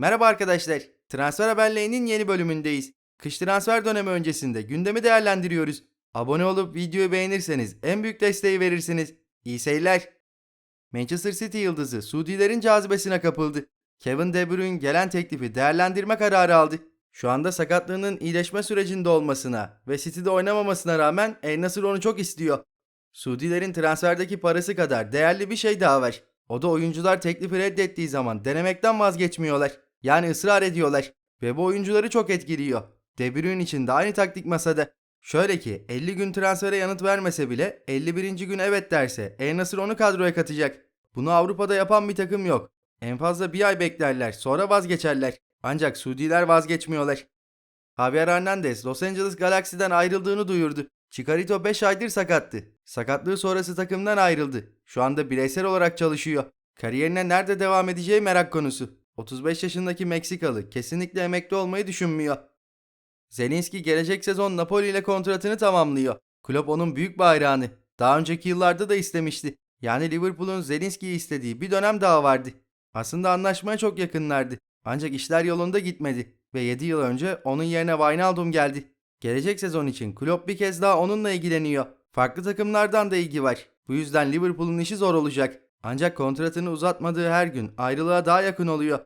Merhaba arkadaşlar. Transfer haberlerinin yeni bölümündeyiz. Kış transfer dönemi öncesinde gündemi değerlendiriyoruz. Abone olup videoyu beğenirseniz en büyük desteği verirsiniz. İyi seyirler. Manchester City yıldızı Suudilerin cazibesine kapıldı. Kevin De Bruyne gelen teklifi değerlendirme kararı aldı. Şu anda sakatlığının iyileşme sürecinde olmasına ve City'de oynamamasına rağmen El Nasır onu çok istiyor. Suudilerin transferdeki parası kadar değerli bir şey daha var. O da oyuncular teklifi reddettiği zaman denemekten vazgeçmiyorlar. Yani ısrar ediyorlar. Ve bu oyuncuları çok etkiliyor. De Bruyne için de aynı taktik masada. Şöyle ki 50 gün transfere yanıt vermese bile 51. gün evet derse El Nasır onu kadroya katacak. Bunu Avrupa'da yapan bir takım yok. En fazla bir ay beklerler sonra vazgeçerler. Ancak Suudiler vazgeçmiyorlar. Javier Hernandez Los Angeles Galaxy'den ayrıldığını duyurdu. Chicarito 5 aydır sakattı. Sakatlığı sonrası takımdan ayrıldı. Şu anda bireysel olarak çalışıyor. Kariyerine nerede devam edeceği merak konusu. 35 yaşındaki Meksikalı kesinlikle emekli olmayı düşünmüyor. Zelinski gelecek sezon Napoli ile kontratını tamamlıyor. Klopp onun büyük bayrağını. Daha önceki yıllarda da istemişti. Yani Liverpool'un Zelinski'yi istediği bir dönem daha vardı. Aslında anlaşmaya çok yakınlardı. Ancak işler yolunda gitmedi ve 7 yıl önce onun yerine Wijnaldum geldi. Gelecek sezon için Klopp bir kez daha onunla ilgileniyor. Farklı takımlardan da ilgi var. Bu yüzden Liverpool'un işi zor olacak. Ancak kontratını uzatmadığı her gün ayrılığa daha yakın oluyor.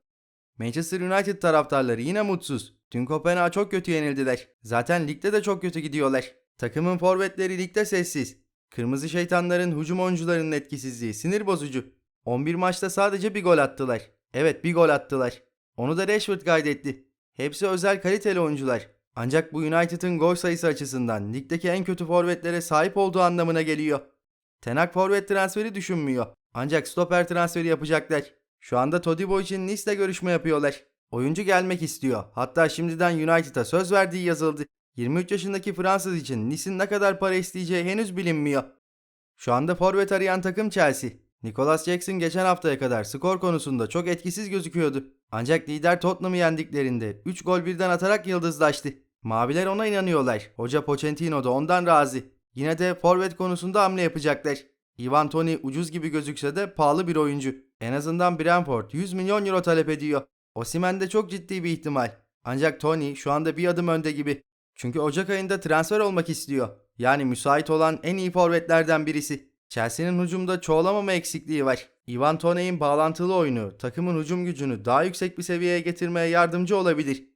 Manchester United taraftarları yine mutsuz. Dün Kopenhag'a çok kötü yenildiler. Zaten ligde de çok kötü gidiyorlar. Takımın forvetleri ligde sessiz. Kırmızı şeytanların hücum oyuncularının etkisizliği sinir bozucu. 11 maçta sadece bir gol attılar. Evet bir gol attılar. Onu da Rashford kaydetti. Hepsi özel kaliteli oyuncular. Ancak bu United'ın gol sayısı açısından ligdeki en kötü forvetlere sahip olduğu anlamına geliyor. Tenak forvet transferi düşünmüyor. Ancak stoper transferi yapacaklar. Şu anda Todibo için Nice'le görüşme yapıyorlar. Oyuncu gelmek istiyor. Hatta şimdiden United'a söz verdiği yazıldı. 23 yaşındaki Fransız için Nice'in ne kadar para isteyeceği henüz bilinmiyor. Şu anda forvet arayan takım Chelsea. Nicholas Jackson geçen haftaya kadar skor konusunda çok etkisiz gözüküyordu. Ancak lider Tottenham'ı yendiklerinde 3 gol birden atarak yıldızlaştı. Maviler ona inanıyorlar. Hoca Pochettino da ondan razı. Yine de forvet konusunda hamle yapacaklar. Ivan Toni ucuz gibi gözükse de pahalı bir oyuncu. En azından Brentford 100 milyon euro talep ediyor. Osimhen de çok ciddi bir ihtimal. Ancak Tony şu anda bir adım önde gibi. Çünkü Ocak ayında transfer olmak istiyor. Yani müsait olan en iyi forvetlerden birisi. Chelsea'nin hücumda çoğalamama eksikliği var. Ivan Toney'in bağlantılı oyunu takımın hücum gücünü daha yüksek bir seviyeye getirmeye yardımcı olabilir.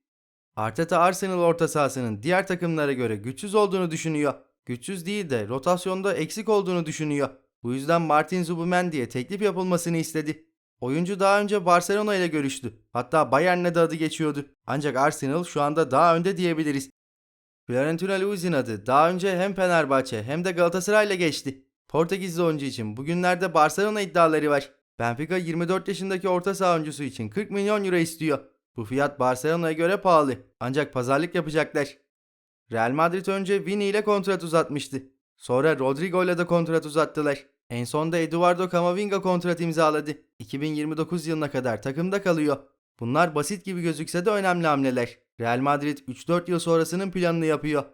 Arteta Arsenal orta sahasının diğer takımlara göre güçsüz olduğunu düşünüyor. Güçsüz değil de rotasyonda eksik olduğunu düşünüyor. Bu yüzden Martin Zubimendi'ye teklif yapılmasını istedi. Oyuncu daha önce Barcelona ile görüştü. Hatta Bayern'le de adı geçiyordu. Ancak Arsenal şu anda daha önde diyebiliriz. Fiorentina Luiz'in adı daha önce hem Fenerbahçe hem de Galatasaray ile geçti. Portekizli oyuncu için bugünlerde Barcelona iddiaları var. Benfica 24 yaşındaki orta saha oyuncusu için 40 milyon euro istiyor. Bu fiyat Barcelona'ya göre pahalı. Ancak pazarlık yapacaklar. Real Madrid önce Vini ile kontrat uzatmıştı. Sonra Rodrigo ile de kontrat uzattılar. En sonda Eduardo Camavinga kontrat imzaladı. 2029 yılına kadar takımda kalıyor. Bunlar basit gibi gözükse de önemli hamleler. Real Madrid 3-4 yıl sonrasının planını yapıyor.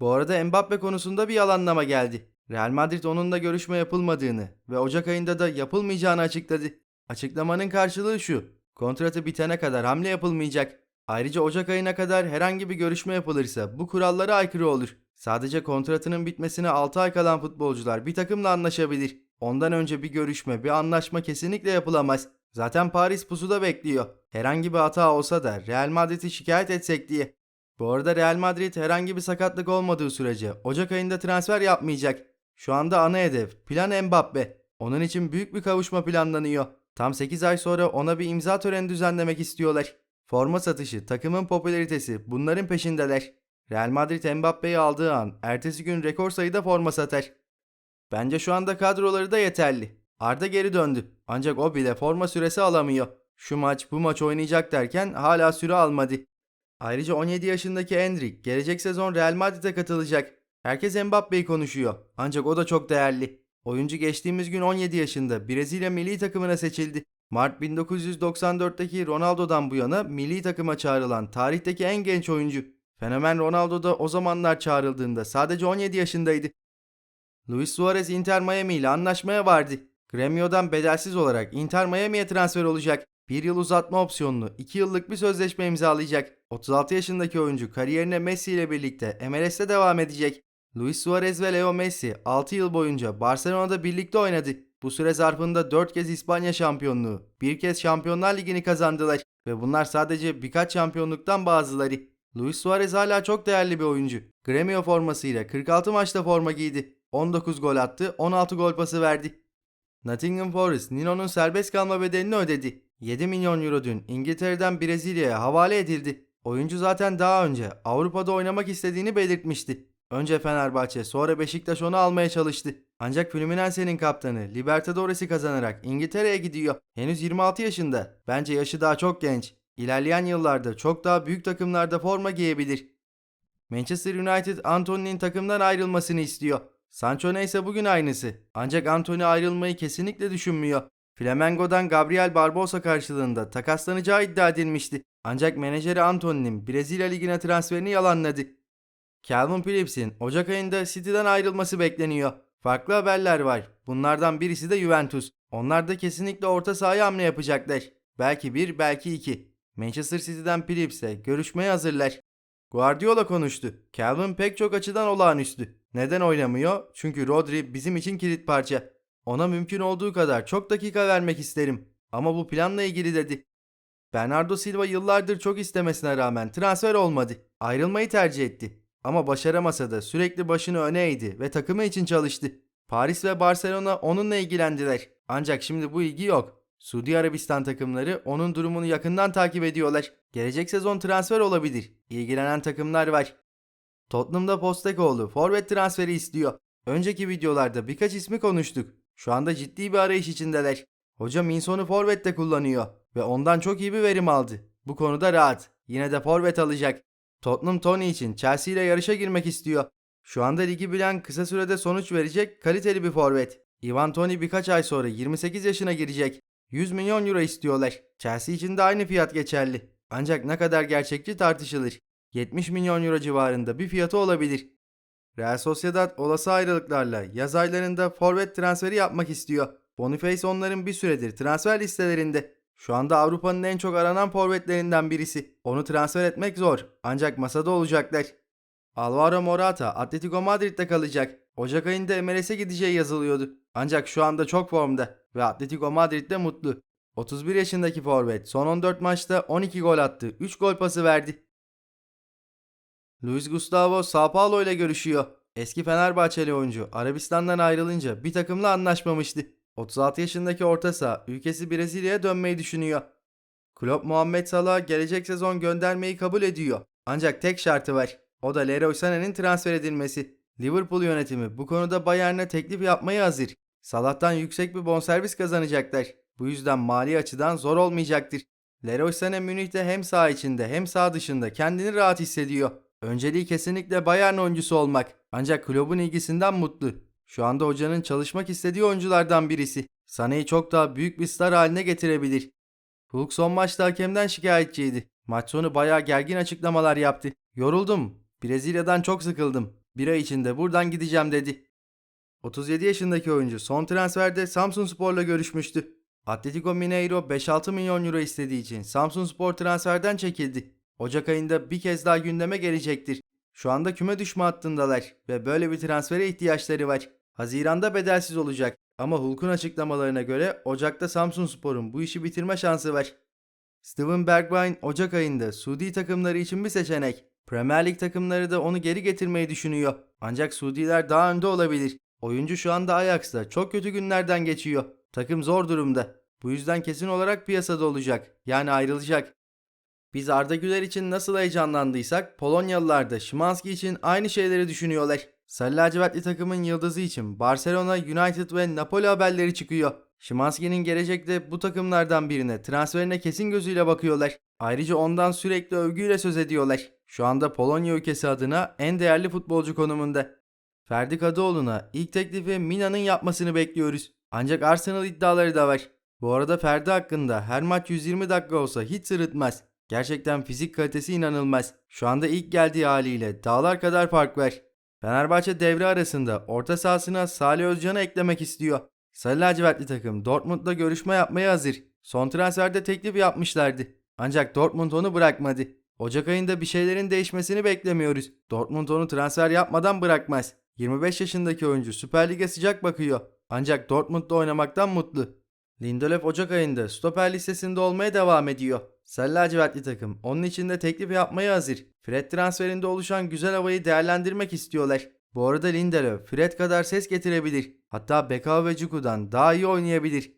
Bu arada Mbappe konusunda bir yalanlama geldi. Real Madrid onunla görüşme yapılmadığını ve Ocak ayında da yapılmayacağını açıkladı. Açıklamanın karşılığı şu. Kontratı bitene kadar hamle yapılmayacak. Ayrıca Ocak ayına kadar herhangi bir görüşme yapılırsa bu kurallara aykırı olur. Sadece kontratının bitmesine 6 ay kalan futbolcular bir takımla anlaşabilir. Ondan önce bir görüşme, bir anlaşma kesinlikle yapılamaz. Zaten Paris pusuda bekliyor. Herhangi bir hata olsa da Real Madrid'i şikayet etsek diye. Bu arada Real Madrid herhangi bir sakatlık olmadığı sürece Ocak ayında transfer yapmayacak. Şu anda ana hedef plan Mbappe. Onun için büyük bir kavuşma planlanıyor. Tam 8 ay sonra ona bir imza töreni düzenlemek istiyorlar. Forma satışı, takımın popülaritesi bunların peşindeler. Real Madrid Mbappe'yi aldığı an ertesi gün rekor sayıda forma satar. Bence şu anda kadroları da yeterli. Arda geri döndü. Ancak o bile forma süresi alamıyor. Şu maç bu maç oynayacak derken hala süre almadı. Ayrıca 17 yaşındaki Endrick gelecek sezon Real Madrid'e katılacak. Herkes Mbappe'yi konuşuyor. Ancak o da çok değerli. Oyuncu geçtiğimiz gün 17 yaşında Brezilya milli takımına seçildi. Mart 1994'teki Ronaldo'dan bu yana milli takıma çağrılan tarihteki en genç oyuncu. Fenomen Ronaldo da o zamanlar çağrıldığında sadece 17 yaşındaydı. Luis Suarez Inter Miami ile anlaşmaya vardı. Gremio'dan bedelsiz olarak Inter Miami'ye transfer olacak. Bir yıl uzatma opsiyonlu 2 yıllık bir sözleşme imzalayacak. 36 yaşındaki oyuncu kariyerine Messi ile birlikte MLS'te devam edecek. Luis Suarez ve Leo Messi 6 yıl boyunca Barcelona'da birlikte oynadı. Bu süre zarfında 4 kez İspanya şampiyonluğu, bir kez Şampiyonlar Ligi'ni kazandılar ve bunlar sadece birkaç şampiyonluktan bazıları. Luis Suarez hala çok değerli bir oyuncu. Gremio formasıyla 46 maçta forma giydi. 19 gol attı, 16 gol pası verdi. Nottingham Forest, Nino'nun serbest kalma bedelini ödedi. 7 milyon euro dün İngiltere'den Brezilya'ya havale edildi. Oyuncu zaten daha önce Avrupa'da oynamak istediğini belirtmişti. Önce Fenerbahçe, sonra Beşiktaş onu almaya çalıştı. Ancak Fluminense'nin kaptanı Libertadores'i kazanarak İngiltere'ye gidiyor. Henüz 26 yaşında. Bence yaşı daha çok genç. İlerleyen yıllarda çok daha büyük takımlarda forma giyebilir. Manchester United Anthony'nin takımdan ayrılmasını istiyor. Sancho neyse bugün aynısı. Ancak Anthony ayrılmayı kesinlikle düşünmüyor. Flamengo'dan Gabriel Barbosa karşılığında takaslanacağı iddia edilmişti. Ancak menajeri Anthony'nin Brezilya Ligi'ne transferini yalanladı. Calvin Phillips'in Ocak ayında City'den ayrılması bekleniyor. Farklı haberler var. Bunlardan birisi de Juventus. Onlar da kesinlikle orta sahaya hamle yapacaklar. Belki bir, belki iki. Manchester City'den Phillips'e görüşmeye hazırlar. Guardiola konuştu. Calvin pek çok açıdan olağanüstü. Neden oynamıyor? Çünkü Rodri bizim için kilit parça. Ona mümkün olduğu kadar çok dakika vermek isterim. Ama bu planla ilgili dedi. Bernardo Silva yıllardır çok istemesine rağmen transfer olmadı. Ayrılmayı tercih etti. Ama başaramasa da sürekli başını öne eğdi ve takımı için çalıştı. Paris ve Barcelona onunla ilgilendiler. Ancak şimdi bu ilgi yok. Suudi Arabistan takımları onun durumunu yakından takip ediyorlar. Gelecek sezon transfer olabilir. İlgilenen takımlar var. Tottenham'da Postecoğlu forvet transferi istiyor. Önceki videolarda birkaç ismi konuştuk. Şu anda ciddi bir arayış içindeler. Hoca Minson'u forvette kullanıyor ve ondan çok iyi bir verim aldı. Bu konuda rahat. Yine de forvet alacak. Tottenham Tony için Chelsea ile yarışa girmek istiyor. Şu anda ligi bilen kısa sürede sonuç verecek kaliteli bir forvet. Ivan Tony birkaç ay sonra 28 yaşına girecek. 100 milyon euro istiyorlar. Chelsea için de aynı fiyat geçerli. Ancak ne kadar gerçekçi tartışılır. 70 milyon euro civarında bir fiyatı olabilir. Real Sociedad olası ayrılıklarla yaz aylarında forvet transferi yapmak istiyor. Boniface onların bir süredir transfer listelerinde. Şu anda Avrupa'nın en çok aranan forvetlerinden birisi. Onu transfer etmek zor ancak masada olacaklar. Alvaro Morata Atletico Madrid'de kalacak. Ocak ayında MLS'e gideceği yazılıyordu. Ancak şu anda çok formda ve Atletico Madrid'de mutlu. 31 yaşındaki forvet son 14 maçta 12 gol attı, 3 gol pası verdi. Luis Gustavo Sao Paulo ile görüşüyor. Eski Fenerbahçeli oyuncu Arabistan'dan ayrılınca bir takımla anlaşmamıştı. 36 yaşındaki orta saha ülkesi Brezilya'ya dönmeyi düşünüyor. Klopp Muhammed Salah'a gelecek sezon göndermeyi kabul ediyor. Ancak tek şartı var. O da Leroy Sané'nin transfer edilmesi. Liverpool yönetimi bu konuda Bayern'e teklif yapmaya hazır. Salah'tan yüksek bir bonservis kazanacaklar. Bu yüzden mali açıdan zor olmayacaktır. Leroy Sané Münih'te hem saha içinde hem saha dışında kendini rahat hissediyor. Önceliği kesinlikle Bayern oyuncusu olmak. Ancak kulübün ilgisinden mutlu. Şu anda hocanın çalışmak istediği oyunculardan birisi. Sané'yi çok daha büyük bir star haline getirebilir. Hulk son maçta hakemden şikayetçiydi. Maç sonu bayağı gergin açıklamalar yaptı. Yoruldum. Brezilya'dan çok sıkıldım. Bir ay içinde buradan gideceğim dedi. 37 yaşındaki oyuncu son transferde Samsun Spor'la görüşmüştü. Atletico Mineiro 5-6 milyon euro istediği için Samsun Spor transferden çekildi. Ocak ayında bir kez daha gündeme gelecektir. Şu anda küme düşme hattındalar ve böyle bir transfere ihtiyaçları var. Haziranda bedelsiz olacak ama Hulk'un açıklamalarına göre Ocak'ta Samsun Spor'un bu işi bitirme şansı var. Steven Bergwijn Ocak ayında Suudi takımları için bir seçenek. Premier Lig takımları da onu geri getirmeyi düşünüyor. Ancak Suudiler daha önde olabilir. Oyuncu şu anda Ajax'ta çok kötü günlerden geçiyor. Takım zor durumda. Bu yüzden kesin olarak piyasada olacak. Yani ayrılacak. Biz Arda Güler için nasıl heyecanlandıysak Polonyalılar da Szymanski için aynı şeyleri düşünüyorlar. Sarı lacivertli takımın yıldızı için Barcelona, United ve Napoli haberleri çıkıyor. Szymanski'nin gelecekte bu takımlardan birine transferine kesin gözüyle bakıyorlar. Ayrıca ondan sürekli övgüyle söz ediyorlar. Şu anda Polonya ülkesi adına en değerli futbolcu konumunda. Ferdi Kadıoğlu'na ilk teklifi Mina'nın yapmasını bekliyoruz. Ancak Arsenal iddiaları da var. Bu arada Ferdi hakkında her maç 120 dakika olsa hiç sırıtmaz. Gerçekten fizik kalitesi inanılmaz. Şu anda ilk geldiği haliyle dağlar kadar fark var. Fenerbahçe devre arasında orta sahasına Salih Özcan'ı eklemek istiyor. Sarı lacivertli takım Dortmund'la görüşme yapmaya hazır. Son transferde teklif yapmışlardı. Ancak Dortmund onu bırakmadı. Ocak ayında bir şeylerin değişmesini beklemiyoruz. Dortmund onu transfer yapmadan bırakmaz. 25 yaşındaki oyuncu Süper Lig'e sıcak bakıyor. Ancak Dortmund'da oynamaktan mutlu. Lindelöf Ocak ayında stoper listesinde olmaya devam ediyor. Sarı lacivertli takım onun için de teklif yapmaya hazır. Fred transferinde oluşan güzel havayı değerlendirmek istiyorlar. Bu arada Lindelöf Fred kadar ses getirebilir. Hatta Bekao ve Cuku'dan daha iyi oynayabilir.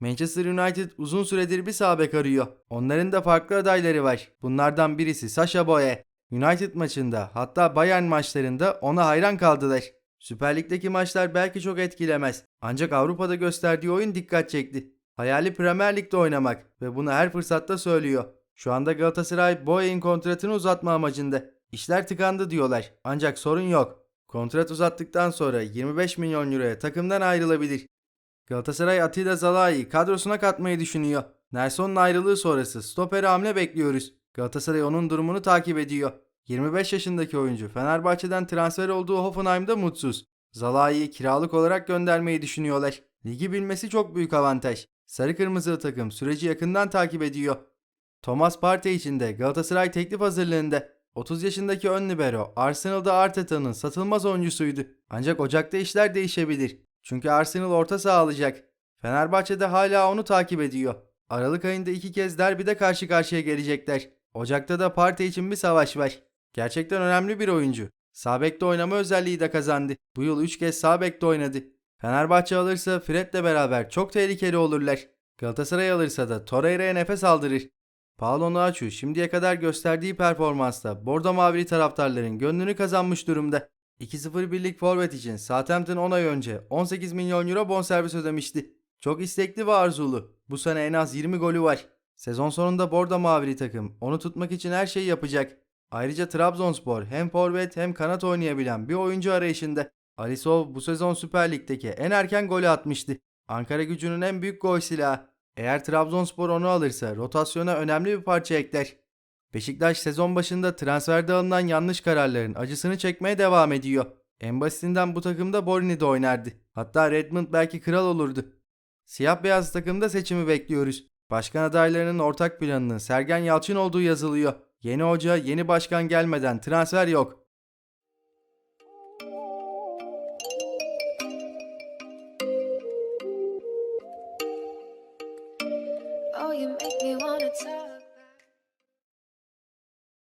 Manchester United uzun süredir bir sağ bek arıyor. Onların da farklı adayları var. Bunlardan birisi Sasha Boye. United maçında hatta Bayern maçlarında ona hayran kaldılar. Süper Lig'deki maçlar belki çok etkilemez. Ancak Avrupa'da gösterdiği oyun dikkat çekti. Hayali Premier Lig'de oynamak ve bunu her fırsatta söylüyor. Şu anda Galatasaray Boye'in kontratını uzatma amacında. İşler tıkandı diyorlar. Ancak sorun yok. Kontrat uzattıktan sonra 25 milyon euroya takımdan ayrılabilir. Galatasaray Atilla Zalai'yi kadrosuna katmayı düşünüyor. Nelson'un ayrılığı sonrası stoperi hamle bekliyoruz. Galatasaray onun durumunu takip ediyor. 25 yaşındaki oyuncu Fenerbahçe'den transfer olduğu Hoffenheim'da mutsuz. Zalai'yi kiralık olarak göndermeyi düşünüyorlar. Ligi bilmesi çok büyük avantaj. Sarı kırmızılı takım süreci yakından takip ediyor. Thomas Partey için de Galatasaray teklif hazırlığında. 30 yaşındaki ön libero Arsenal'da Arteta'nın satılmaz oyuncusuydu. Ancak Ocak'ta işler değişebilir. Çünkü Arsenal orta saha alacak. Fenerbahçe de hala onu takip ediyor. Aralık ayında iki kez derbide karşı karşıya gelecekler. Ocak'ta da Partey için bir savaş var. Gerçekten önemli bir oyuncu. Sağ oynama özelliği de kazandı. Bu yıl 3 kez sağ oynadı. Fenerbahçe alırsa Fred'le beraber çok tehlikeli olurlar. Galatasaray alırsa da Torreira'ya nefes aldırır. Paolo Nuachu şimdiye kadar gösterdiği performansla Bordo Mavili taraftarların gönlünü kazanmış durumda. 2-0 birlik forvet için Southampton 10 ay önce 18 milyon euro bonservis ödemişti. Çok istekli ve arzulu. Bu sene en az 20 golü var. Sezon sonunda Bordo Mavili takım onu tutmak için her şeyi yapacak. Ayrıca Trabzonspor hem forvet hem kanat oynayabilen bir oyuncu arayışında. Alisov bu sezon Süper Lig'deki en erken golü atmıştı. Ankara gücünün en büyük gol silahı. Eğer Trabzonspor onu alırsa rotasyona önemli bir parça ekler. Beşiktaş sezon başında transferde alınan yanlış kararların acısını çekmeye devam ediyor. En basitinden bu takımda Borini'de oynardı. Hatta Redmond belki kral olurdu. Siyah beyaz takımda seçimi bekliyoruz. Başkan adaylarının ortak planının Sergen Yalçın olduğu yazılıyor. Yeni hoca, yeni başkan gelmeden transfer yok. Oh, you make me wanna touch.